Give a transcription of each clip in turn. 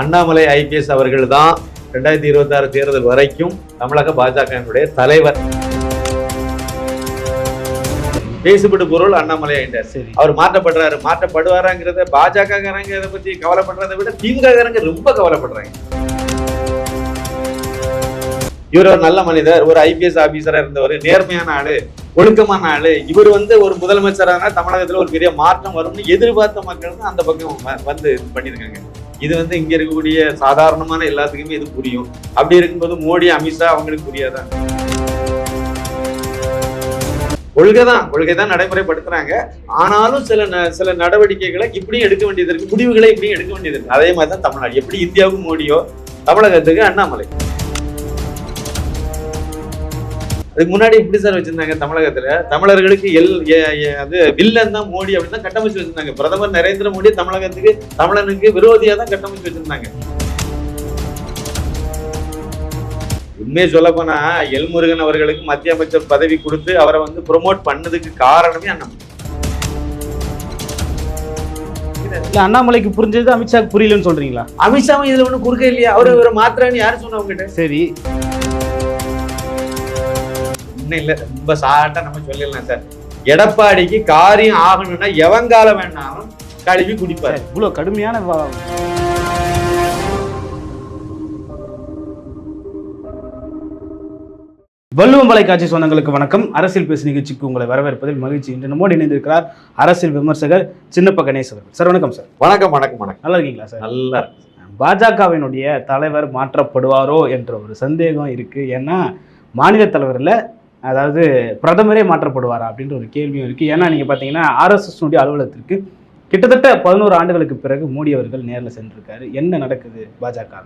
Annamalai IPS அவர்கள் தான் ரெண்டாயிரத்தி இருபத்தாறு தேர்தல் வரைக்கும் தமிழக பாஜகவினுடைய தலைவர். பேசுபடு பொருள் அண்ணாமலை ஆயிட்டார் சரி. அவர் மாற்றப்படுறாரு. மாற்றப்படுவாராங்கிறத பாஜக இதை பத்தி கவலைப்படுறதை விட திமுக காரங்க ரொம்ப கவலைப்படுறாங்க. இவர் ஒரு நல்ல மனிதர். ஒரு ஐபிஎஸ் ஆபீசரா இருந்தவர். நேர்மையான ஆளு ஒழுக்கமான ஆளு. இவர் வந்து ஒரு முதலமைச்சரான தமிழகத்துல ஒரு பெரிய மாற்றம் வரும்னு எதிர்பார்த்த மக்கள் அந்த பக்கம் வந்து பண்ணியிருக்காங்க. இது வந்து இங்க இருக்கக்கூடிய சாதாரணமான எல்லாத்துக்குமே இது புரியும். அப்படி இருக்கும்போது மோடி அமித்ஷா அவங்களுக்கு புரியாதான் கொள்கை தான் கொள்கை தான் நடைமுறைப்படுத்துறாங்க. ஆனாலும் சில ந- சில நடவடிக்கைகளை இப்படியும் எடுக்க வேண்டியது இருக்கு முடிவுகளை இப்படியும் எடுக்க வேண்டியது இருக்கு. அதே மாதிரி தான் தமிழ்நாடு. எப்படி இந்தியாவுக்கு மோடியோ தமிழகத்துக்கு அண்ணாமலை. அதுக்கு முன்னாடி இப்படி சார் வச்சிருந்தாங்க தமிழகத்துல? தமிழர்களுக்கு எல் அது வில்லன் தான் மோடி அப்படின்னு தான் கட்டமைச்சு வச்சிருந்தாங்க. பிரதமர் நரேந்திர மோடி தமிழகத்துக்கு தமிழனுக்கு விரோதியா தான் கட்டமைச்சு வச்சிருந்தாங்க. உண்மையை சொல்ல போனா எல்முருகன் அவர்களுக்கு மத்திய அமைச்சர் பதவி கொடுத்து அவரை வந்து ப்ரொமோட் பண்ணதுக்கு காரணமே இல்ல அண்ணாமலைக்கு புரிஞ்சது அமித்ஷாக்கு புரியலன்னு சொல்றீங்களா? அமித்ஷாவும் இதுல ஒண்ணும் குறுக்க இல்லையா. அவரு இவரை மாத்திரான்னு யாரு சொன்னா உங்ககிட்ட? சரி. இன்னும் இல்ல. ரொம்ப சாட்டா நம்ம சொல்லிடலாம் சார். எடப்பாடிக்கு காரியம் ஆகணும்னா எவங்கால வேணாலும் கழுவி குடிப்பாரு. சரி, இவ்வளவு கடுமையான வள்ளுவம் தொலைக்காட்சி சொந்தங்களுக்கு வணக்கம். அரசியல் பேசு நிகழ்ச்சிக்கு உங்களை வரவேற்பதில் மகிழ்ச்சி. இன்று நம்மோடு இணைந்திருக்கிறார் அரசியல் விமர்சகர் சின்னப்ப கணேஷ் அவர்கள். சார் வணக்கம் சார். வணக்கம் வணக்கம் வணக்கம். நல்லா இருக்கீங்களா சார்? நல்லா இருக்கு. பாஜகவினுடைய தலைவர் மாற்றப்படுவாரோ என்ற ஒரு சந்தேகம் இருக்கு. ஏன்னா மாநில தலைவர்ல அதாவது பிரதமரே மாற்றப்படுவாரா அப்படின்ற ஒரு கேள்வியும் இருக்கு. ஏன்னா நீங்க பாத்தீங்கன்னா ஆர்எஸ்எஸ் அலுவலகத்திற்கு கிட்டத்தட்ட பதினோரு ஆண்டுகளுக்கு பிறகு மோடி அவர்கள் நேர்ல சென்றிருக்காரு. என்ன நடக்குது பாஜக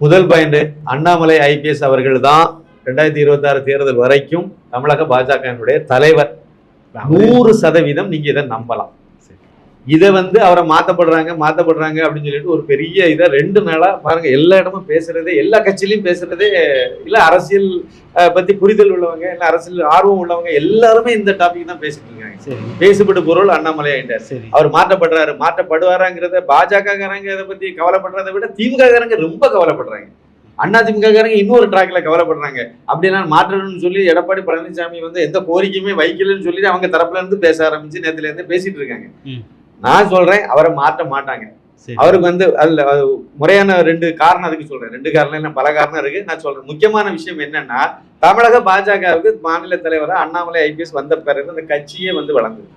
முதல் பாயிண்ட் அண்ணாமலை ஐபிஎஸ் அவர்கள் தான் ரெண்டாயிரத்தி இருபத்தி ஆறு தேர்தல் வரைக்கும் தமிழக பாஜகவினுடைய தலைவர். நூறு சதவீதம் நீங்க இதை நம்பலாம். இதை வந்து அவரை மாத்தப்படுறாங்க மாத்தப்படுறாங்க அப்படின்னு சொல்லிட்டு ஒரு பெரிய இதை ரெண்டு நாளா பாருங்க எல்லா இடமும் பேசுறதே எல்லா கட்சியிலையும் பேசுறதே இல்ல அரசியல் பத்தி புரிதல் உள்ளவங்க இல்ல அரசியல் ஆர்வம் உள்ளவங்க எல்லாருமே இந்த டாபிக் தான் பேசிட்டு இருக்காங்க. சரி. பேசுபடு பொருள் அண்ணாமலை ஆயிட்டார். சரி. அவர் மாற்றப்படுறாரு. மாற்றப்படுவாராங்கிறத பாஜக காரங்க இதை பத்தி கவலைப்படுறதை விட திமுக காரங்க ரொம்ப கவலைப்படுறாங்க. அண்ணா திமுக காரங்க இன்னொரு ட்ராக்ல கவலைப்படுறாங்க. அப்படின்னா மாற்றணும்னு சொல்லி எடப்பாடி பழனிசாமி வந்து எந்த கோரிக்கையுமே வைக்கலன்னு சொல்லி அவங்க தரப்புல இருந்து பேச ஆரம்பிச்சு நேத்துல இருந்து பேசிட்டு இருக்காங்க. நான் சொல்றேன் அவரை மாற்ற மாட்டாங்க. அவருக்கு வந்து அதுல அது முறையான ரெண்டு காரணம் அதுக்கு சொல்றேன். ரெண்டு காரணம் இல்லை பல காரணம் இருக்கு. நான் சொல்றேன். முக்கியமான விஷயம் என்னன்னா தமிழக பாஜகவுக்கு மாநில தலைவரா அண்ணாமலை ஐபிஎஸ் வந்த பிறகு அந்த கட்சியே வந்து வளர்ந்தது.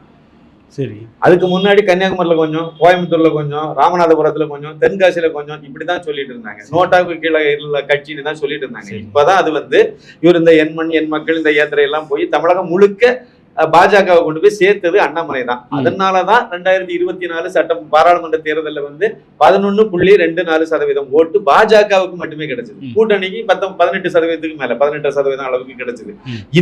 சரி. அதுக்கு முன்னாடி கன்னியாகுமரியில கொஞ்சம் கோயம்புத்தூர்ல கொஞ்சம் ராமநாதபுரத்துல கொஞ்சம் தென்காசியில கொஞ்சம் இப்படிதான் சொல்லிட்டு இருந்தாங்க. நோட்டாவுக்கு கீழே உள்ள கட்சின்னு தான் சொல்லிட்டு இருந்தாங்க. இப்பதான் அது வந்து இவர் இந்த எண் மண் எண் மக்கள் இந்த யாத்திரை எல்லாம் போய் தமிழகம் முழுக்க பாஜகவை கொண்டு போய் சேர்த்தது அண்ணாமலை தான் ம். அதனாலதான் ரெண்டாயிரத்தி இருபத்தி நாலு சட்டம் பாராளுமன்ற தேர்தலில் வந்து பதினொன்னு புள்ளி ரெண்டு நாலு சதவீதம் ஓட்டு பாஜகவுக்கு மட்டுமே கிடைச்சது. கூட்டணிக்கு பத்த பதினெட்டு சதவீதத்துக்கு மேல பதினெட்டு சதவீதம் அளவுக்கு கிடைச்சது.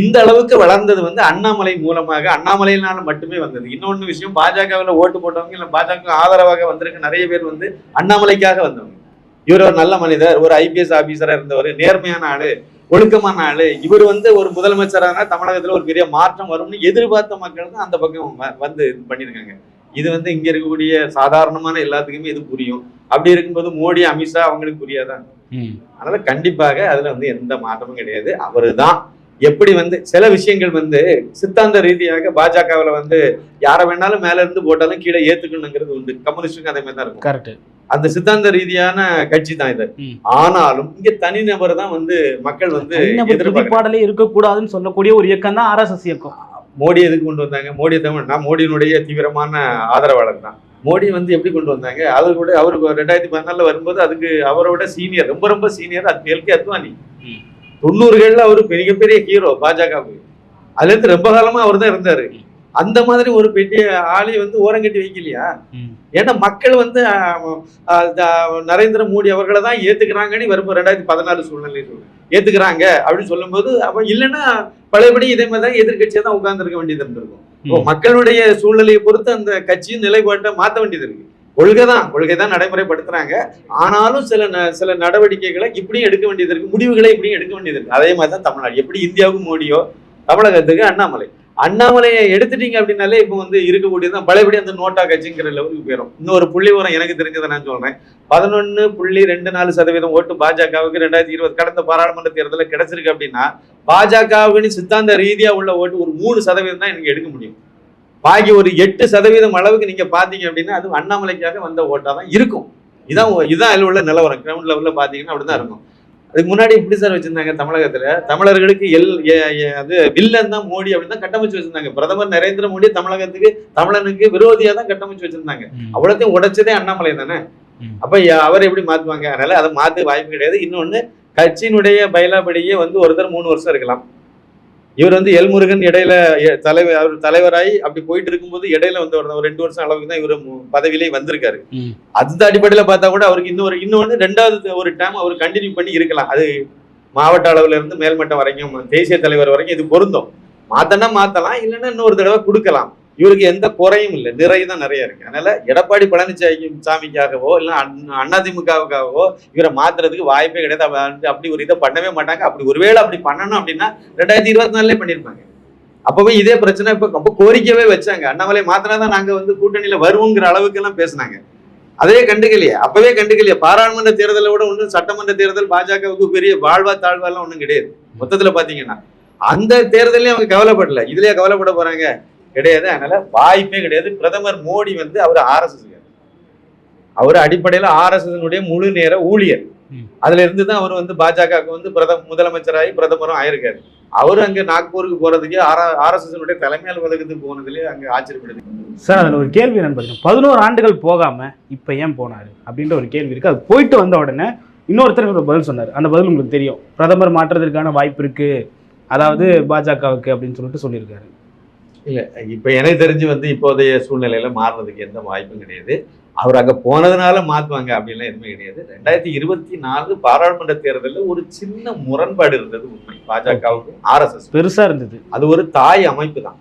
இந்த அளவுக்கு வளர்ந்தது வந்து அண்ணாமலை மூலமாக அண்ணாமலையினால மட்டுமே வந்தது இன்னொன்னு விஷயம் பாஜகவில் ஓட்டு போட்டவங்க இல்ல பாஜக ஆதரவாக வந்திருக்க நிறைய பேர் வந்து அண்ணாமலைக்காக வந்தவங்க இவர் ஒரு நல்ல மனிதர் ஒரு ஐபிஎஸ் ஆபீசரா இருந்தவர் நேர்மையான ஆளு ஒழுக்கமான ஆளு. இவர் வந்து ஒரு முதலமைச்சரான தமிழகத்துல ஒரு பெரிய மாற்றம் வரும்னு எதிர்பார்த்த மக்கள் தான் அந்த பக்கம் வந்து இது பண்ணியிருக்காங்க இது வந்து இங்க இருக்கக்கூடிய சாதாரணமான எல்லாத்துக்குமே இது புரியும். அப்படி இருக்கும்போது மோடி அமித்ஷா அவங்களுக்கு புரியாதா? ம். அதனால கண்டிப்பாக அதுல வந்து எந்த மாற்றமும் கிடையாது. அவருதான். எப்படி வந்து சில விஷயங்கள் வந்து சித்தாந்த ரீதியாக பாஜகவுல வந்து யாரை வேணாலும் மேல இருந்து போட்டாலும் கீழே ஏத்துக்கணுங்கிறது உண்டு. கம்யூனிஸ்டுக்கு அதே மாதிரி தான் இருக்கும். கரெக்ட் அந்த சித்தாந்த ரீதியான கட்சி தான் இது. ஆனாலும் இங்க தனிநபர் தான் வந்து மக்கள் வந்து துதிப்பாடலே இருக்கக்கூடாதுன்னு சொல்லக்கூடிய ஒரு இயக்கம் தான் ஆர்எஸ்எஸ் இயக்கம். மோடி எதுக்கு கொண்டு வந்தாங்க? மோடி தமிழ் நான் மோடியினுடைய தீவிரமான ஆதரவாளர் தான். மோடி வந்து எப்படி கொண்டு வந்தாங்க? அவர் கூட அவருக்கு ரெண்டாயிரத்தி பதினாலுல வரும்போது அதுக்கு அவரோட சீனியர் ரொம்ப ரொம்ப சீனியர் அது எல்கே அத்வானி. தொண்ணூறுகள்ல அவரு மிகப்பெரிய ஹீரோ பாஜகவுக்கு. அதுல இருந்து ரொம்ப காலமா அவர் தான் இருந்தாரு அந்த மாதிரி ஒரு பெரிய ஆளை வந்து ஓரங்கட்டி வைக்கலையா. ஏன்னா மக்கள் வந்து நரேந்திர மோடி அவர்களை தான் ஏத்துக்கிறாங்கன்னு வரும்போது ரெண்டாயிரத்தி பதினாலு சூழ்நிலை ஏத்துக்கிறாங்க அப்படின்னு சொல்லும்போது அப்ப இல்லைன்னா பழையபடி இதே மாதிரி தான் எதிர்கட்சியா தான் உட்கார்ந்துருக்க வேண்டியது இருந்திருக்கும். இப்போ. மக்களுடைய சூழ்நிலையை பொறுத்து அந்த கட்சியின் நிலைப்பாட்டை மாற்ற வேண்டியது இருக்கு. கொள்கை தான் கொள்கை தான் நடைமுறைப்படுத்துறாங்க. ஆனாலும் சில சில நடவடிக்கைகளை இப்படியும் எடுக்க வேண்டியது இருக்கு முடிவுகளை இப்படியும் எடுக்க வேண்டியது இருக்கு. அதே மாதிரி தான் தமிழ்நாடு. எப்படி இந்தியாவுக்கு மோடியோ தமிழகத்துக்கு அண்ணாமலை. அண்ணாமலையை எடுத்துட்டீங்க அப்படின்னாலே இப்போ வந்து இருக்கக்கூடியதான் பழையபடி அந்த நோட்டா கட்சிங்கிற லெவலுக்கு போயிடும் இன்னொரு புள்ளி உரம் எனக்கு தெரிஞ்சதை நான் சொல்றேன். பதினொன்னு புள்ளி ரெண்டு நாலு சதவீதம் ஓட்டு பாஜகவுக்கு ரெண்டாயிரத்தி இருபது கடந்த பாராளுமன்ற தேர்தலில் கிடைச்சிருக்கு அப்படின்னா பாஜகவுக்கு சித்தாந்த ரீதியாக உள்ள ஓட்டு ஒரு மூணு சதவீதம் தான் எனக்கு எடுக்க முடியும். பாக்கி ஒரு எட்டு சதவீதம் அளவுக்கு நீங்க பாத்தீங்க அப்படின்னா அது அண்ணாமலைக்காக வந்த ஓட்டா தான் இருக்கும். இதான் இதான் அதில் உள்ள நிலவரம். கிரவுண்ட் லெவலில் பார்த்தீங்கன்னா அப்படிதான் இருக்கும். அதுக்கு முன்னாடி இப்படி சார் வச்சிருந்தாங்க தமிழகத்துல? தமிழர்களுக்கு எல் அது வில்லன் தான் மோடி அப்படின்னு தான் கட்டமைச்சு வச்சிருந்தாங்க. பிரதமர் நரேந்திர மோடி தமிழகத்துக்கு தமிழனுக்கு விரோதியா தான் கட்டமைச்சு வச்சிருந்தாங்க. அவ்வளோத்தையும் உடைச்சதே அண்ணாமலை தானே. அப்ப அவர் எப்படி மாத்துவாங்க? அதனால அதை மாத்த வாய்ப்பு கிடையாது. இன்னொன்னு கட்சியினுடைய பயிலாபடியே வந்து ஒருத்தர் மூணு வருஷம் இருக்கலாம். இவர் வந்து எல்முருகன் இடையில தலைவர் அவர் தலைவராய் அப்படி போயிட்டு இருக்கும்போது இடையில வந்து ஒரு ரெண்டு வருஷம் அளவுக்கு தான் இவர் பதவியிலே வந்திருக்காரு. அந்த அடிப்படையில பார்த்தா கூட அவருக்கு இன்னொரு இன்னொன்னு ரெண்டாவது ஒரு டைம் அவர் கண்டினியூ பண்ணி இருக்கலாம். அது மாவட்ட அளவுல இருந்து மேல்மட்டம் வரைக்கும் தேசிய தலைவர் வரைக்கும் இது பொருந்தும். மாத்தனா மாத்தலாம் இல்லைன்னா இன்னொரு தடவை கொடுக்கலாம். இவருக்கு எந்த குறையும் இல்லை. நிறை தான் நிறைய இருக்கு. அதனால எடப்பாடி பழனிசாமி சாமிக்காகவோ இல்லை அதிமுகவுக்காகவோ இவரை மாத்துறதுக்கு வாய்ப்பே கிடையாது. அப்படி ஒரு இதை பண்ணவே மாட்டாங்க. அப்படி ஒருவேளை அப்படி பண்ணணும் அப்படின்னா ரெண்டாயிரத்தி இருபத்தி நாலுலேயே பண்ணியிருப்பாங்க. அப்பவே இதே பிரச்சனை இப்போ ரொம்ப கோரிக்கையவே வச்சாங்க. அண்ணாமலை மாத்தினா தான் நாங்கள் வந்து கூட்டணியில வருவோங்கிற அளவுக்கு எல்லாம் பேசினாங்க. அதே கண்டுக்கலையே. அப்பவே கண்டுக்கலையே. பாராளுமன்ற தேர்தலை விட ஒன்றும் சட்டமன்ற தேர்தல் பாஜகவுக்கு பெரிய வாழ்வா தாழ்வாலாம் ஒன்றும் கிடையாது. மொத்தத்தில் பார்த்தீங்கன்னா அந்த தேர்தலையும் அவங்க கவலைப்படல. இதுலயே கவலைப்பட போறாங்க. கிடையாது. அதனால வாய்ப்பே கிடையாது. பிரதமர் மோடி வந்து அவர் ஆர்எஸ்எஸ் அவர் அடிப்படையில ஆர்எஸ்எஸ் முழு நேர ஊழியர். அதுல இருந்து தான் அவர் வந்து பாஜகவுக்கு வந்து பிரதம முதலமைச்சராகி பிரதமரும் ஆயிருக்காரு. அவர் அங்க நாக்பூருக்கு போறதுக்கு ஆர்எஸ்எஸ் தலைமை அலுவலகத்துக்கு போனதுலயே அங்க ஆச்சரியப்படுது. சார் அதில் ஒரு கேள்வி என்னன்னு பார்த்தீங்கன்னா பதினோரு ஆண்டுகள் போகாம இப்போ ஏன் போனாரு? அப்படின்ற ஒரு கேள்வி இருக்கு. அது போயிட்டு வந்த உடனே இன்னொருத்தர் ஒரு பதில் சொன்னார். அந்த பதில் உங்களுக்கு தெரியும். பிரதமர் மாற்றுறதுக்கான வாய்ப்பு இருக்கு. அதாவது பாஜகவுக்கு அப்படின்னு சொல்லிட்டு சொல்லியிருக்காரு. இல்ல இப்ப எனக்கு தெரிஞ்சு வந்து இப்போதைய சூழ்நிலையில மாறுறதுக்கு எந்த வாய்ப்பும் கிடையாது. அவர் அங்க போனதுனால மாத்துவாங்க அப்படின்லாம் எதுவுமே கிடையாது. ரெண்டாயிரத்தி இருபத்தி நாலு பாராளுமன்ற தேர்தலில் ஒரு சின்ன முரண்பாடு இருந்தது உண்மை. பாஜகவுக்கும் ஆர்எஸ்எஸ் பெருசா இருந்தது. அது ஒரு தாய் அமைப்பு தான்.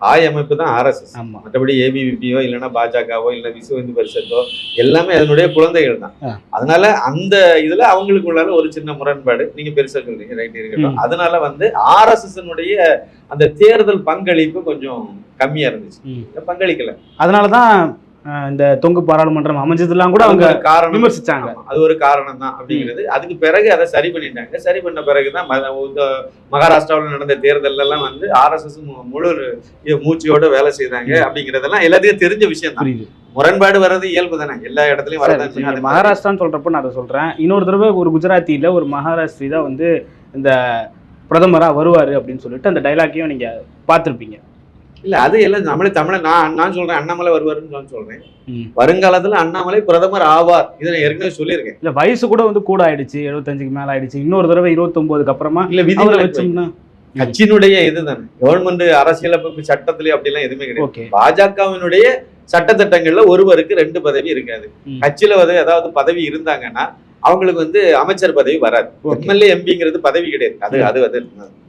தாய் அமைப்பு தான் ஆர்எஸ்எஸ் மற்றபடி ஏபிவிபியோ இல்லைன்னா பாஜகவோ இல்லை விஸ்வ இந்து பரிஷத்தோ எல்லாமே அதனுடைய குழந்தைகள் தான். அதனால அந்த இதுல அவங்களுக்குள்ளால ஒரு சின்ன முரண்பாடு நீங்க பெருசா சொல்றீங்க ரைட் இருக்கட்டும். அதனால வந்து ஆர்எஸ்எஸ்னுடைய அந்த தேர்தல் பங்களிப்பு கொஞ்சம் கம்மியா இருந்துச்சு. பங்களிக்கல அதனால தான் அஹ், இந்த தொங்கு பாராளுமன்றம் அமைஞ்சதெல்லாம் கூட அவங்க காரணம். விமர்சிச்சாங்க. அது ஒரு காரணம் தான் அப்படிங்கிறது அதுக்கு பிறகு அதை சரி பண்ணிட்டாங்க. சரி பண்ண பிறகுதான் மகாராஷ்டிராவில் நடந்த தேர்தல்ல எல்லாம் வந்து ஆர்எஸ்எஸ் முழு மூச்சியோட வேலை செய்தாங்க அப்படிங்கறதெல்லாம் எல்லாத்துக்கும் தெரிஞ்ச விஷயம் தான். புரியுது. முரண்பாடு வர்றது இயல்பு தானே. எல்லா இடத்துலயும் வரதான் மகாராஷ்டிரான்னு சொல்றப்ப நான் அதை சொல்றேன். இன்னொரு தடவை ஒரு குஜராத்தியில ஒரு மகாராஷ்டிரி தான் வந்து இந்த பிரதமரா வருவாரு அப்படின்னு சொல்லிட்டு அந்த டைலாக்கையும் நீங்க பார்த்திருப்பீங்க. இல்ல அது எல்லாம் நம்மளே தமிழ நான் நான் சொல்றேன் அண்ணாமலை வருவாருன்னு நான் சொல்றேன். வருங்காலத்துல அண்ணாமலை பிரதமர் ஆவார். இதை நான் ஏற்கனவே சொல்லியிருக்கேன். இல்ல வயசு கூட வந்து கூட ஆயிடுச்சு எழுபத்தஞ்சுக்கு மேல ஆயிடுச்சு. இன்னொரு தடவை இருபத்தொன்பதுக்கு அப்புறமா இல்ல விதிமுறை வச்சோம்னா? கட்சியினுடைய இதுதானே. கவர்மெண்ட் அரசியலமைப்பு சட்டத்திலே அப்படிலாம் எதுவுமே கிடையாது. பாஜகவினுடைய சட்டத்திட்டங்கள்ல ஒருவருக்கு ரெண்டு பதவி இருக்காது. கட்சியில வந்து ஏதாவது பதவி இருந்தாங்கன்னா அவங்களுக்கு வந்து அமைச்சர் பதவி வராது. எம்எல்ஏ எம்பிங்கிறது பதவி கிடையாது. அது. அது அது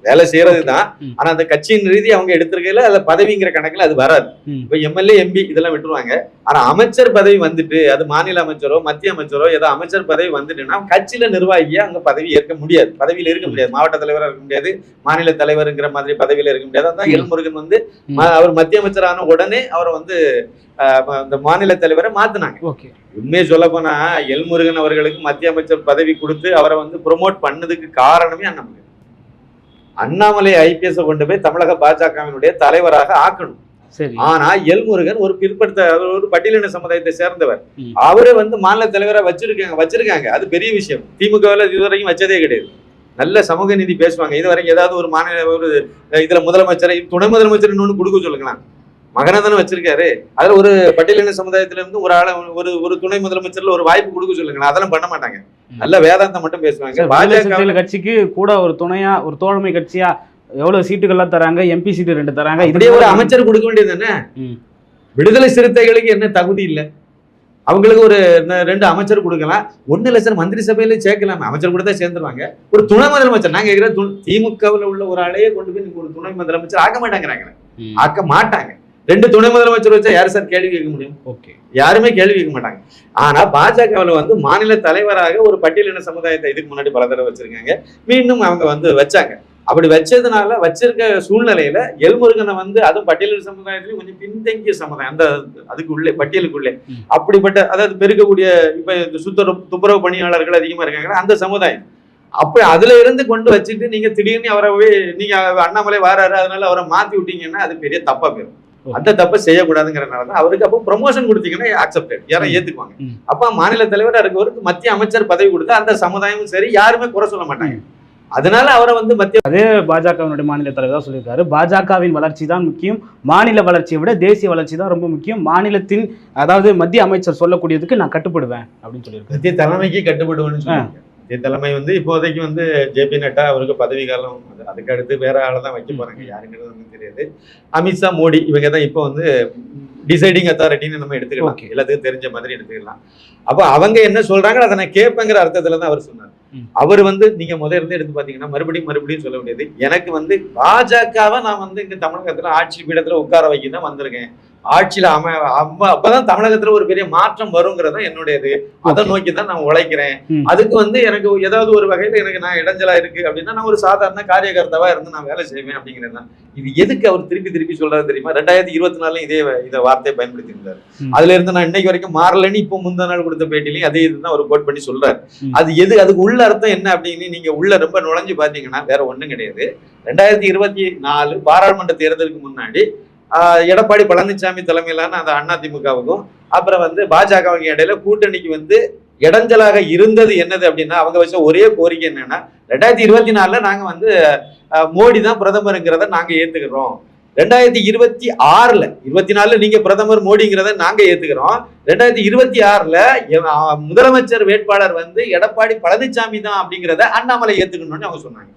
வேலை செய்யறது தான். ஆனா அந்த கட்சியின் ரீதி அவங்க எடுத்திருக்கையில அதுல பதவிங்கிற கணக்குல அது வராது. இப்ப எம்எல்ஏ எம்பி இதெல்லாம் விட்டுருவாங்க. ஆனா அமைச்சர் பதவி வந்துட்டு அது மாநில அமைச்சரோ மத்திய அமைச்சரோ ஏதோ அமைச்சர் பதவி வந்துட்டுன்னா கட்சியில நிர்வாகியா அங்க பதவி ஏற்க முடியாது. பதவியில இருக்க முடியாது. மாவட்ட தலைவரா இருக்க முடியாது. மாநில தலைவருங்கிற மாதிரி பதவியில இருக்க முடியாது. அதான். எல்முருகன் வந்து அவர் மத்திய அமைச்சரான உடனே அவரை வந்து அந்த மாநில தலைவரை மாத்தினாங்க. ஓகே. உண்மையை சொல்ல போனா எல்முருகன் அவர்களுக்கு மத்திய அமைச்சர் பதவி கொடுத்து அவரை வந்து ப்ரொமோட் பண்ணதுக்கு காரணமே அண்ணாமலை. அண்ணாமலை ஐபிஎஸ் கொண்டு போய் தமிழக பாஜகவினுடைய தலைவராக ஆக்கணும். ஆனா எல்முருகன் ஒரு பிற்படுத்த ஒரு பட்டியலின சமுதாயத்தை சேர்ந்தவர். அவரை வந்து மாநில தலைவரா வச்சிருக்காங்க வச்சிருக்காங்க. அது பெரிய விஷயம். திமுகவில் இதுவரைக்கும் வச்சதே கிடையாது. நல்ல சமூக நீதி பேசுவாங்க. இது வரைக்கும் ஏதாவது ஒரு மாநில ஒரு இதுல முதலமைச்சரை துணை முதலமைச்சர் இன்னொன்னு கொடுக்க சொல்லுங்களேன். மகனை தானே வச்சிருக்காரு. அதுல ஒரு பட்டியலின சமுதாயத்துல இருந்து ஒரு ஆளை ஒரு ஒரு துணை முதலமைச்சர்ல ஒரு வாய்ப்பு கொடுக்க சொல்லுங்களேன். அதெல்லாம் பண்ண மாட்டாங்க. நல்ல வேதாந்தம் மட்டும் பேசுவாங்க. பாஜக கட்சிக்கு கூட ஒரு துணையா ஒரு தோழமை கட்சியா எவ்வளவு சீட்டுகள்லாம் தராங்க? எம்பி சீட்டு ரெண்டு தராங்க. இப்படியே ஒரு அமைச்சர் கொடுக்க வேண்டியது தானே ம். விடுதலை சிறுத்தைகளுக்கு என்ன தகுதி இல்ல? அவங்களுக்கு ஒரு ரெண்டு அமைச்சர் கொடுக்கலாம். ஒண்ணு இல்ல சார் மந்திரி சபையில சேர்க்கலாமே. அமைச்சர் கூட தான் சேர்ந்துருவாங்க. ஒரு துணை முதலமைச்சர். நாங்க கேட்கிற திமுகவில் உள்ள ஒரு ஆளையே கொண்டு போய் ஒரு துணை முதலமைச்சர் ஆக்க மாட்டாங்கிறாங்க. ஆக்க மாட்டாங்க. ரெண்டு துணை முதலமைச்சர் வச்சா யாரு சார் கேள்வி கேட்க முடியும்? ஓகே. யாருமே கேள்வி கேட்க மாட்டாங்க. ஆனா பாஜகவில் வந்து மாநில தலைவராக ஒரு பட்டியலின சமுதாயத்தை இதுக்கு முன்னாடி பல தடவை வச்சிருக்காங்க. மீண்டும் அவங்க வந்து வச்சாங்க. அப்படி வச்சதுனால வச்சிருக்க சூழ்நிலையில எல்முருகனை வந்து அதுவும் பட்டியல் சமுதாயத்திலும் கொஞ்சம் பின்தங்கிய சமுதாயம். அந்த அதுக்கு உள்ளே பட்டியலுக்குள்ளே. அப்படிப்பட்ட அதாவது பெருக்கக்கூடிய இப்ப இந்த சுத்தர துப்புரவு பணியாளர்கள் அதிகமா இருக்காங்க அந்த சமுதாயம். அப்ப அதுல இருந்து கொண்டு வச்சுட்டு நீங்க திடீர்னு அவரை போய் நீங்க அண்ணாமலை வாராரு அதனால அவரை மாத்தி விட்டீங்கன்னா அது பெரிய தப்பா போயிடும். அந்த தப்பை செய்யக்கூடாதுங்கிறனால தான் அவருக்கு அப்போ ப்ரொமோஷன் கொடுத்தீங்கன்னா அக்செப்டட் யாரும். ஏத்துக்குவாங்க. அப்ப மாநில தலைவரா இருக்கவருக்கு மத்திய அமைச்சர் பதவி கொடுத்தா அந்த சமுதாயமும் சரி யாருமே குறை சொல்ல மாட்டாங்க. அதனால அவரை வந்து மத்திய பாஜகவினுடைய மாநில தலைவர் தான் சொல்லியிருக்காரு. பாஜகவின் வளர்ச்சி தான் முக்கியம். மாநில வளர்ச்சியை விட தேசிய வளர்ச்சி தான் ரொம்ப முக்கியம். மாநிலத்தின் அதாவது மத்திய அமைச்சர் சொல்லக்கூடியதுக்கு நான் கட்டுப்படுவேன் அப்படின்னு சொல்லியிருக்காரு. மத்திய தலைமைக்கு கட்டுப்படுவேன்னு சொன்னாங்க மத்திய தலைமை வந்து இப்போதைக்கு வந்து ஜேபி நட்டா அவருக்கு பதவி காலம் அது- அதுக்கு அடுத்து வேற ஆளை தான் வைக்க போறாங்க. யாருங்கிறது வந்து தெரியாது. அமித்ஷா மோடி இவங்க தான் இப்போ வந்து டிசைடிங் அத்தாரிட்டின்னு நம்ம எடுத்துக்கலாம். எல்லாத்துக்கும் தெரிஞ்ச மாதிரி எடுத்துக்கலாம். அப்போ அவங்க என்ன சொல்றாங்க அதை நான் கேட்பேங்கிற அர்த்தத்துல தான் அவர் சொன்னார். அவர் வந்து நீங்க முதல்ல இருந்து எடுத்து பாத்தீங்கன்னா மறுபடியும் மறுபடியும் சொல்ல முடியாது எனக்கு வந்து பாஜகவை நான் வந்து இங்க தமிழகத்துல ஆட்சி பீடத்துல உட்கார வைக்க தான் வந்திருக்கேன். ஆட்சியில அம அப்பதான் தமிழகத்துல ஒரு பெரிய மாற்றம் வருங்கிறது என்னுடையது அதை. நோக்கி தான் நான் உழைக்கிறேன். அதுக்கு வந்து எனக்கு ஏதாவது ஒரு வகையில எனக்கு நான் இடைஞ்சலா இருக்கு அப்படின்னா நான் ஒரு சாதாரண காரியகர்த்தாவா இருந்து நான் வேலை செய்வேன் அப்படிங்கிறது தான் இது எதுக்கு அவர் திருப்பி திருப்பி சொல்றாரு தெரியுமா ரெண்டாயிரத்தி இருபத்தி நாலுல இதே இதை வார்த்தையை பயன்படுத்தி இருந்தாரு. அதுல இருந்து நான் இன்னைக்கு வரைக்கும் மாறலன்னு இப்போ முந்தா நாள் கொடுத்த பேட்டிலையும் அதே இதுதான் அவர் கோட் பண்ணி சொல்றாரு. அது எது அதுக்கு உள்ள அர்த்தம் என்ன அப்படின்னு நீங்க உள்ள ரொம்ப நுழைஞ்சு பாத்தீங்கன்னா வேற ஒண்ணும் கிடையாது ரெண்டாயிரத்தி இருபத்தி நாலு பாராளுமன்ற தேர்தலுக்கு முன்னாடி எடப்பாடி பழனிசாமி தலைமையிலான அந்த அதிமுகவுக்கும் அப்புறம் வந்து பாஜகவுக்கு இடையில கூட்டணிக்கு வந்து இடைஞ்சலாக இருந்தது என்னது அப்படின்னா அவங்க வச்ச ஒரே கோரிக்கை என்னன்னா ரெண்டாயிரத்தி இருபத்தி நாலுல நாங்க வந்து மோடி தான் பிரதமருங்கிறத நாங்க ஏத்துக்கிறோம். ரெண்டாயிரத்தி இருபத்தி ஆறுல இருபத்தி நாலுல நீங்க பிரதமர் மோடிங்கிறத நாங்க ஏத்துக்கிறோம். ரெண்டாயிரத்தி இருபத்தி ஆறுல முதலமைச்சர் வேட்பாளர் வந்து எடப்பாடி பழனிசாமி தான் அப்படிங்கிறத அண்ணாமலை ஏத்துக்கணும்னு அவங்க சொன்னாங்க.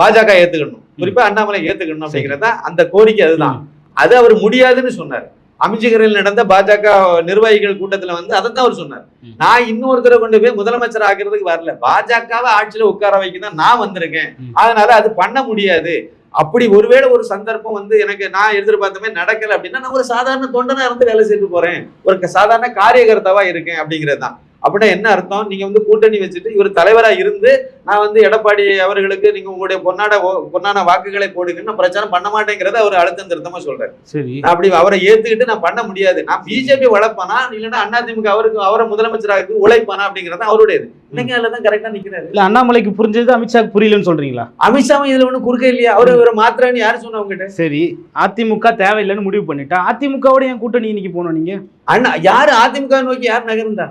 பாஜக ஏத்துக்கணும். குறிப்பா அண்ணாமலை ஏத்துக்கணும் அப்படிங்கறத அந்த கோரிக்கை அதுதான். அது அவர் முடியாதுன்னு சொன்னார். அமைச்சகரில் நடந்த பாஜக நிர்வாகிகள் கூட்டத்துல வந்து அதை தான் அவர் சொன்னார். நான் இன்னொருத்தரை கொண்டு போய் முதலமைச்சர் ஆக்குறதுக்கு வரல. பாஜகவை ஆட்சியில உட்கார வைக்க தான் நான் வந்திருக்கேன். அதனால அது பண்ண முடியாது. அப்படி ஒருவேளை ஒரு சந்தர்ப்பம் வந்து எனக்கு நான் எதிர்பார்த்த மாதிரி நடக்கல அப்படின்னா நான் ஒரு சாதாரண தொண்டனா இருந்து வேலை செய்து போறேன். ஒரு சாதாரண காரியகர்த்தாவா இருக்கேன் அப்படிங்கிறது தான் அப்படின்னா என்ன அர்த்தம்? நீங்க வந்து கூட்டணி வச்சுட்டு இவர் தலைவரா இருந்து நான் வந்து எடப்பாடி அவர்களுக்கு நீங்க உங்களுடைய பொன்னாட பொன்னான வாக்குகளை போடுங்கன்னு நான் பிரச்சாரம் பண்ண மாட்டேங்கிறத அவர் அழுத்தம் திருத்தமா சொல்றாரு. சரி. நான் அப்படி அவரை ஏத்துக்கிட்டு நான் பண்ண முடியாது. நான் பிஜேபி வளர்ப்பானா இல்லைன்னா அதிமுக அவருக்கு அவரை முதலமைச்சராக உழைப்பானா அப்படிங்கறது அவருடையது. அதுல தான் கரெக்டா நிக்கிறாரு. இல்ல அண்ணாமலைக்கு புரிஞ்சது அமித்ஷாக்கு புரியலன்னு சொல்றீங்களா? அமித்ஷாவும் இதுல ஒண்ணும் குறுக்க இல்லையா. அவரு இவரை மாத்திரான்னு யாரு சொன்னா உங்ககிட்ட? சரி அதிமுக தேவையில்லைன்னு முடிவு பண்ணிட்டா அதிமுகவோட என் கூட்டணி இன்னைக்கு போனோம் நீங்க? அண்ணா யாரு அதிமுக நோக்கி யார் நகர்ந்தா.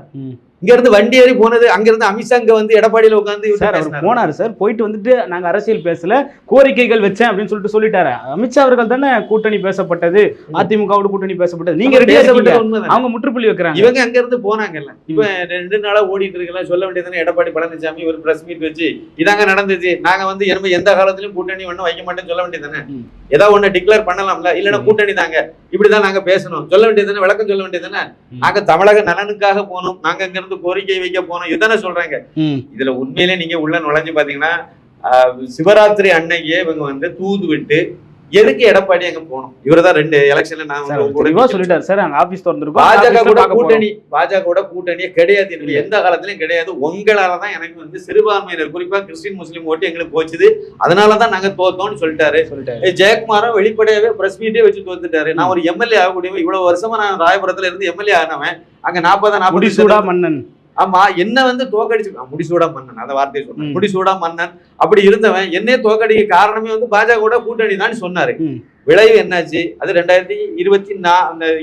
இங்க இருந்து வண்டி ஏறி போனது அங்க இருந்து அமித்ஷா இங்க வந்து எடப்பாடியில இவர்ட்ட சார் அவர். போனாரு சார் போயிட்டு வந்துட்டு நாங்க அரசியல் பேசல கோரிக்கைகள் வச்சேன் அப்படின்னு சொல்லிட்டு சொல்லிட்டாரு. அமித்ஷா அவர்கள் தானே கூட்டணி பேசப்பட்டது அதிமுகவோட கூட்டணி பேசப்பட்டது. நீங்க ரெடியா. அவங்க முற்றுப்புள்ளி வைக்கிறாங்க. இவங்க அங்க இருந்து போனாங்கல்ல. இப்ப ரெண்டு நாளா ஓடிட்டு இருக்கலாம் சொல்ல வேண்டியதுதானே எடப்பாடி பழனிசாமி ஒரு பிரஸ் மீட் வச்சு இதாங்க நடந்துச்சு. நாங்க வந்து எந்த காலத்திலயும் கூட்டணி ஒண்ணும் வைக்க மாட்டேன்னு சொல்ல வேண்டியதானே ம். ஏதாவது ஒண்ணு டிக்ளேர் பண்ணலாம்ல? இல்லன்னா. கூட்டணி தாங்க. இப்படிதான் நாங்க பேசணும். சொல்ல வேண்டியதுதானே? விளக்கம் சொல்ல வேண்டியதுதானே? ம். நாங்க தமிழக நலனுக்காக போனோம் நாங்க இங்க இருந்து கோரிக்கை வைக்க போனோம் இதுதானே சொல்றாங்க. இதுல உண்மையிலே நீங்க உள்ள நுழைஞ்சு பாத்தீங்கன்னா சிவராத்திரி அன்னைக்கே இவங்க வந்து தூது விட்டு எதுக்கு எடப்பாடி அங்க போகணும்? இவர்தான் ரெண்டு எலெக்ஷன்ல நான் சொல்லிட்டாரு. சார் அங்க ஆபீஸ் திறந்திருக்கோம். பாஜக கூட. கூட்டணி பாஜக கூட கூட்டணியே கிடையாது. என்னுடைய எந்த காலத்திலயும் கிடையாது. உங்களால தான் எனக்கு வந்து சிறுபான்மையினர் குறிப்பா கிறிஸ்டின் முஸ்லீம் ஓட்டு எங்களுக்கு போச்சுது. அதனால தான் நாங்க தோத்தோம்னு சொல்லிட்டாரு. ஜெயக்குமாரும் வெளிப்படையாவே பிரஸ் மீட்டே வச்சு தோத்துட்டாரு. நான் ஒரு எம்எல்ஏ ஆகக்கூடியவன் இவ்வளவு வருஷமா நான் ராயபுரத்துல இருந்து எம்எல்ஏ ஆனவன். அங்க நாற்பதா நாற்பது மன்னன். ஆமா என்ன வந்து தோக்கடிச்சு முடிசூடா மன்னன் அந்த வார்த்தையை சொன்னேன். முடிசூடா மன்னன் அப்படி இருந்தவன் என்னையே தோக்கடிக்க காரணமே வந்து பாஜக கூட கூட்டணி தான் சொன்னாரு. விளைவு என்னாச்சு அது ரெண்டாயிரத்தி இருபத்தி நா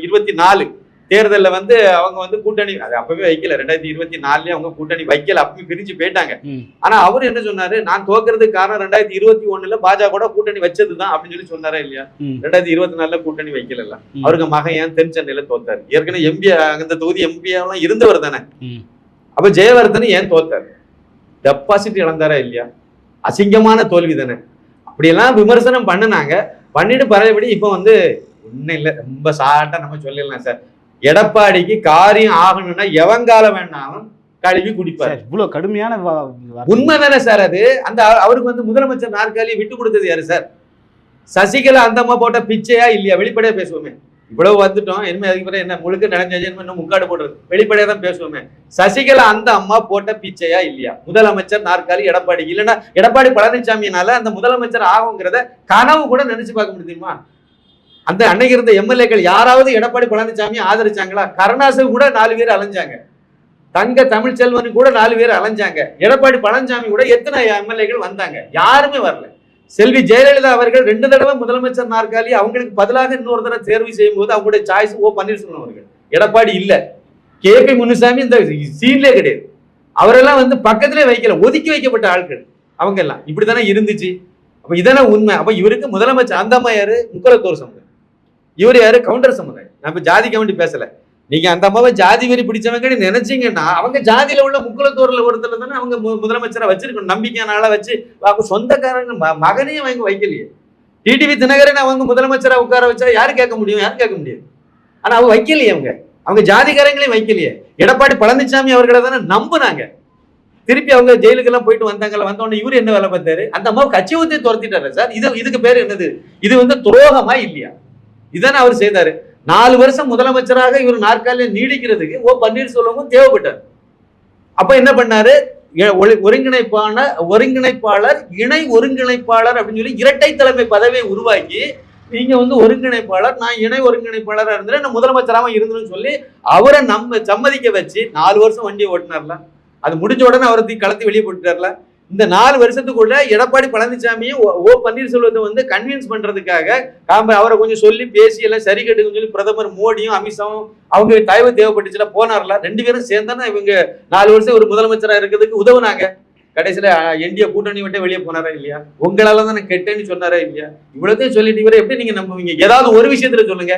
இருபத்தி நாலு தேர்தல்ல வந்து அவங்க வந்து கூட்டணி அது அப்பவே வைக்கல ரெண்டாயிரத்தி இருபத்தி நாலுலயே அவங்க கூட்டணி வைக்கல அப்பயும் பிரிஞ்சு போயிட்டாங்க. ஆனா அவர் என்ன சொன்னாரு நான் தோக்கறதுக்கு காரணம் ரெண்டாயிரத்தி இருபத்தி ஒண்ணுல பாஜக கூட கூட்டணி வச்சதுதான் அப்படின்னு சொல்லி சொன்னாரா இல்லையா. ரெண்டாயிரத்தி இருபத்தி நாலுல கூட்டணி வைக்கல. அவருக்கு மகன் ஏன் தென் சென்னையில தோத்தாரு ஏற்கனவே எம்பி அந்த தொகுதி எம்பி எல்லாம் இருந்தவர் தானே. அப்ப ஜெயவர்தன் ஏன் தோத்தாரு? டெபாசிட் இழந்தாரா இல்லையா? அசிங்கமான தோல்வி தானே. அப்படியெல்லாம் விமர்சனம் பண்ணுனாங்க. பண்ணிட்டு பழையபடி இப்போ வந்து ஒன்றும் இல்லை. ரொம்ப சாட்டா நம்ம சொல்லிடலாம் சார். எடப்பாடிக்கு காரியம் ஆகணும்னா எவங்கால வேணாலும் கழுவி குடிப்பாரு. சார் இவ்வளவு கடுமையான. உண்மை தானே சார் அது. அந்த அவ- அவருக்கு வந்து முதலமைச்சர் நாற்காலியை விட்டு கொடுத்தது யாரு சார்? சசிகலா அந்த அம்மா போட்ட பிச்சையா இல்லையா? வெளிப்படையா பேசுவோமே. இவ்வளவு வந்துட்டோம். இனிமே அதுக்கு பிறகு என்ன? முழுக்க நடஞ்சு இன்னும் முக்காடு போடுறது. வெளிப்படையா தான் பேசுவோமே. சசிகலா அந்த அம்மா போட்ட பிச்சையா இல்லையா? முதலமைச்சர் நாற்காலி எடப்பாடி. இல்லைன்னா எடப்பாடி பழனிசாமினால அந்த முதலமைச்சர் ஆகுங்கிறத கனவு கூட நினைச்சு பார்க்க முடியுமா? அந்த அன்னைக்கு இருந்த எம்எல்ஏக்கள் யாராவது எடப்பாடி பழனிசாமி ஆதரிச்சாங்களா? கருணாசு கூட நாலு பேர் அலைஞ்சாங்க. தங்க தமிழ்ச்செல்வன் கூட நாலு பேர் அலைஞ்சாங்க. எடப்பாடி பழனிசாமி கூட எத்தனை எம்எல்ஏக்கள் வந்தாங்க? யாருமே வரல. செல்வி ஜெயலலிதா அவர்கள் ரெண்டு தடவை முதலமைச்சர் நாற்காலி அவங்களுக்கு பதிலாக இன்னொரு தடவை தேர்வு செய்யும் போது அவங்களுடைய சாய்ஸ் ஓ பன்னீர்செல்வம் அவர்கள். எடப்பாடி இல்லை. கே. பி. முனுசாமி இந்த சீன்லே கிடையாது. அவரெல்லாம் வந்து பக்கத்திலே வைக்கல ஒதுக்கி வைக்கப்பட்ட ஆட்கள் அவங்க எல்லாம். இப்படித்தானே இருந்துச்சு. அப்ப இதானே உண்மை. அப்ப இவருக்கு முதலமைச்சர் அந்த அம்மா யாரு? முக்கலத்தோர் சமுதாயம். இவர் யாரு? கவுண்டர் சமுதாயம். நம்ம இப்ப ஜாதி கவுண்டி நீங்க அந்த அம்மாவை ஜாதி வெறி பிடிச்சவங்கன்னு நினைச்சீங்கன்னா அவங்க ஜாதியில உள்ள முக்குலத்தோர்ல ஒருத்தர் தானே அவங்க மு- வச்சிருக்கணும். நம்பிக்கையான வச்சு அவங்க சொந்தக்காரங்க ம- மகனையும் அவங்க வைக்கலையே. டிடிவி தினகரன் அவங்க முதலமைச்சரை உட்கார வச்சா யாரு கேட்க முடியும்? யாரும் கேட்க முடியாது. ஆனா அவங்க வைக்கலையே அவங்க. அவங்க ஜாதிகாரங்களையும் வைக்கலையே. எடப்பாடி பழனிசாமி அவர்களை தானே நம்புனாங்க. திருப்பி அவங்க ஜெயிலுக்கெல்லாம் போயிட்டு வந்தாங்கல்ல வந்த உடனே இவரு என்ன வேலை பார்த்தாரு? அந்த அம்மாவுக்கு கட்சி ஊத்தி துரத்திட்டாரு சார்? இது இதுக்கு பேர் என்னது? இது வந்து துரோகமா இல்லையா? இதானே அவர் செய்தாரு. நாலு வருஷம் முதலமைச்சராக இவர் நாற்காலியில் நீடிக்கிறதுக்கு ஓ பன்னீர்செல்வமும் தேவைப்பட்டார். அப்போ என்ன பண்ணாரு? ஒருங்கிணைப்பான ஒருங்கிணைப்பாளர் இணை ஒருங்கிணைப்பாளர் அப்படின்னு சொல்லி இரட்டை தலைமை பதவியை உருவாக்கி நீங்க வந்து ஒருங்கிணைப்பாளர் நான் இணை ஒருங்கிணைப்பாளராக இருந்தேன் நான் முதலமைச்சராக இருந்தேன்னு சொல்லி அவரை நம்ம சம்மதிக்க வச்சு நாலு வருஷம் வண்டியை ஓட்டினார்ல. அது முடிஞ்ச உடனே அவரை தூக்கி கலத்தி வெளியே போட்டுட்டார்ல. இந்த நாலு வருஷத்துக்குள்ள எடப்பாடி பழனிசாமியும் ஓ- ஓ பன்னீர்செல்வத்தை வந்து கன்வின்ஸ் பண்றதுக்காக காம்ப அவரை கொஞ்சம் சொல்லி பேசி எல்லாம் சரி கட்டுக்குன்னு சொல்லி பிரதமர் மோடியும் அமித்ஷாவும் அவங்க தயவு தேவைப்பட்டுச்சுல போனார்ல. ரெண்டு பேரும் சேர்ந்தானே இவங்க நாலு வருஷம் ஒரு முதலமைச்சராக இருக்கிறதுக்கு உதவுனாங்க. கடைசியில என்டிஏ கூட்டணி விட்டு வெளியே போனாரா இல்லையா? உங்களால தான் நான் கெட்டேன்னு சொன்னாரா இல்லையா? இவ்வளோத்தையும் சொல்லிட்டு இவரை எப்படி நீங்க நம்புவீங்க? ஏதாவது ஒரு விஷயத்துல சொல்லுங்க.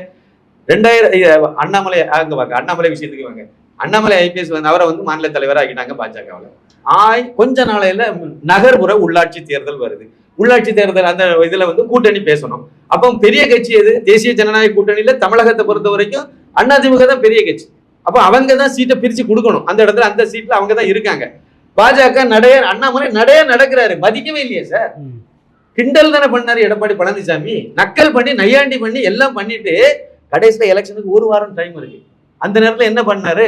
ரெண்டாயிரம் அண்ணாமலை அங்க வாங்க அண்ணாமலை விஷயத்துக்கு வாங்க. அண்ணாமலை ஐபிஎஸ் வந்து அவரை வந்து மாநில தலைவராக ஆக்கிட்டாங்க பாஜகவில். ஆய் கொஞ்ச நாளையில நகர்ப்புற உள்ளாட்சி தேர்தல் வருது. உள்ளாட்சி தேர்தல் அந்த இதுல வந்து கூட்டணி பேசணும். அப்போ பெரிய கட்சி எது? தேசிய ஜனநாயக கூட்டணியில தமிழகத்தை பொறுத்த வரைக்கும் அதிமுக தான் பெரிய கட்சி. அப்போ அவங்க தான் சீட்டை பிரிச்சு கொடுக்கணும். அந்த இடத்துல அந்த சீட்ல அவங்க தான் இருக்காங்க. பாஜக நடைய அண்ணாமலை நடைய நடக்கிறாரு. மதிக்கவே இல்லையே சார். கிண்டல் தானே பண்ணாரு எடப்பாடி பழனிசாமி. நக்கல் பண்ணி நையாண்டி பண்ணி எல்லாம் பண்ணிட்டு கடைசியில எலெக்ஷனுக்கு ஒரு வாரம் டைம் இருக்கு. அந்த நேரத்துல என்ன பண்ணாரு?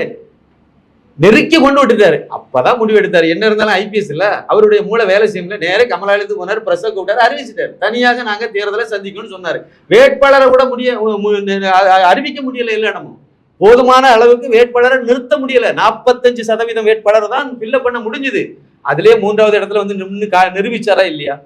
நெருக்கி கொண்டு விட்டுட்டாரு. அப்பதான் முடிவு எடுத்தாரு என்ன இருந்தாலும் ஐபிஎஸ் இல்ல அவருடைய மூளை வேலை செய்யல நேரே கமலாலயத்துக்கு போனாரு பிரஸ் கூப்பிட்டாரு அறிவிச்சிட்டாரு. தனியாக நாங்க தேர்தலை சந்திக்கணும்னு சொன்னாரு. வேட்பாளரை கூட முடிய அறிவிக்க முடியல இல்ல நம்ம போதுமான அளவுக்கு வேட்பாளரை நிறுத்த முடியல. நாற்பத்தஞ்சு சதவீதம் வேட்பாளர் தான் ஃபில்அப் பண்ண முடிஞ்சுது. அதுலயே மூன்றாவது இடத்துல வந்து நின்னு கா- நிரூபிச்சாரா இல்லையா?